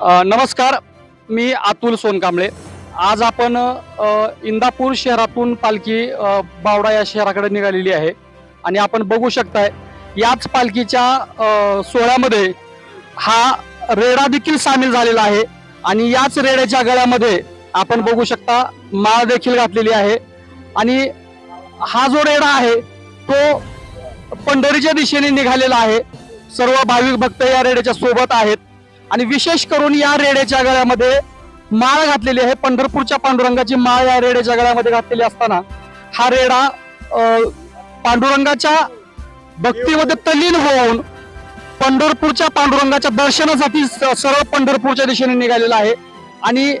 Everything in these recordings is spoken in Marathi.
नमस्कार मी अतुल सोनकांबळे. आज आपण इंदापूर शहरातून पालखी बावडा या शहराकडे निघालेली आहे. आणि आपण बघू शकताय याच पालखीच्या सोहळ्यामध्ये हा रेडा देखील सामील झालेला आहे. आणि याच रेड्याच्या गळ्यामध्ये आपण बघू शकता माळ देखील घातलेली आहे. आणि हा जो रेडा आहे तो पंढरीच्या दिशेने निघालेला आहे. सर्व भाविक भक्त या रेड्याच्या सोबत आहेत. आणि विशेष करून या रेड्याच्या गळ्यामध्ये माळ घातलेली आहे. पंढरपूरच्या पांडुरंगाची माळ या रेड्याच्या गळ्यामध्ये घातलेली असताना हा रेडा पांडुरंगाच्या भक्तीमध्ये तलीन होऊन पंढरपूरच्या पांडुरंगाच्या दर्शनासाठी स- पंढरपूरच्या दिशेने निघालेला आहे. आणि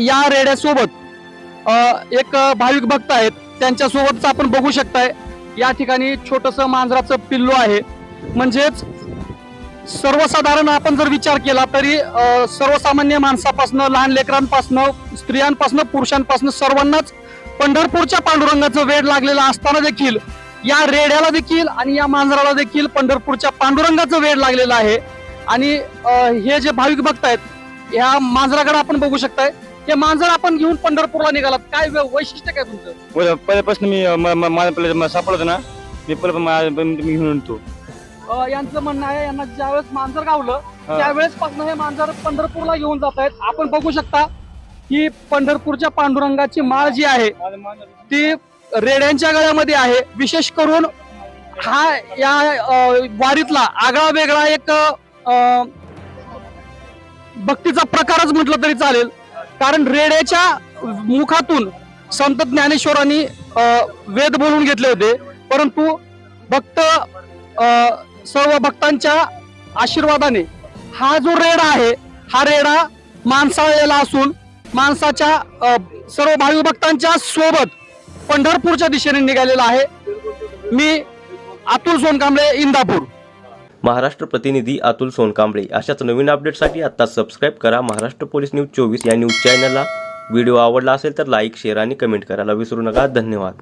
या रेड्यासोबत एक भाविक भक्त आहेत. त्यांच्यासोबतच आपण बघू शकताय या ठिकाणी छोटस मांजराचं पिल्लू आहे. म्हणजेच सर्वसाधारण आपण जर विचार केला तरी सर्वसामान्य माणसापासनं लहान लेकरांपासनं स्त्रियांपासनं पुरुषांपासनं सर्वांनाच पंढरपूरच्या पांडुरंगाचं वेळ लागलेला असताना देखील या रेड्याला देखील आणि या मांजराला देखील पंढरपूरच्या पांडुरंगाचं वेळ लागलेलं आहे. आणि हे जे भाविक भक्त आहेत या मांजराकडे आपण बघू शकताय हे मांजर आपण घेऊन पंढरपूरला निघालात. काय वैशिष्ट्य काय तुमचं? पहिल्यापासून मी म- सापडतो ना. मी पहिले घेऊन येतो. यांचं म्हणणं आहे यांना ज्यावेळेस मांजर गावलं. त्यावेळेस पासून हे मांजर पंढरपूरला घेऊन जात आहेत. आपण बघू शकता की पंढरपूरच्या पांडुरंगाची माळ जी आहे ती रेड्यांच्या गळ्यामध्ये आहे. विशेष करून हा या वारीतला आगळा वेगळा एक भक्तीचा प्रकारच म्हटलं तरी चालेल. कारण रेड्याच्या मुखातून संत ज्ञानेश्वरांनी वेद बोलून घेतले होते. परंतु भक्त अ, सर्व भक्तांच्या आशीर्वादाने हा जो रेडा आहे हा रेडा माणसाळलेला असून माणसाच्या सर्व भावी भक्तांच्या सोबत पंढरपूरच्या दिशेने निघालेला आहे. मी अतुल सोनकांबळे इंदापूर. महाराष्ट्र प्रतिनिधी अतुल सोनकांबळे. अशाच नवीन अपडेटसाठी आता सबस्क्राईब करा महाराष्ट्र पोलीस न्यूज चोवीस या न्यूज चॅनलला व्हिडिओ आवडला असेल तर लाईक शेअर आणि कमेंट करायला विसरू नका. धन्यवाद.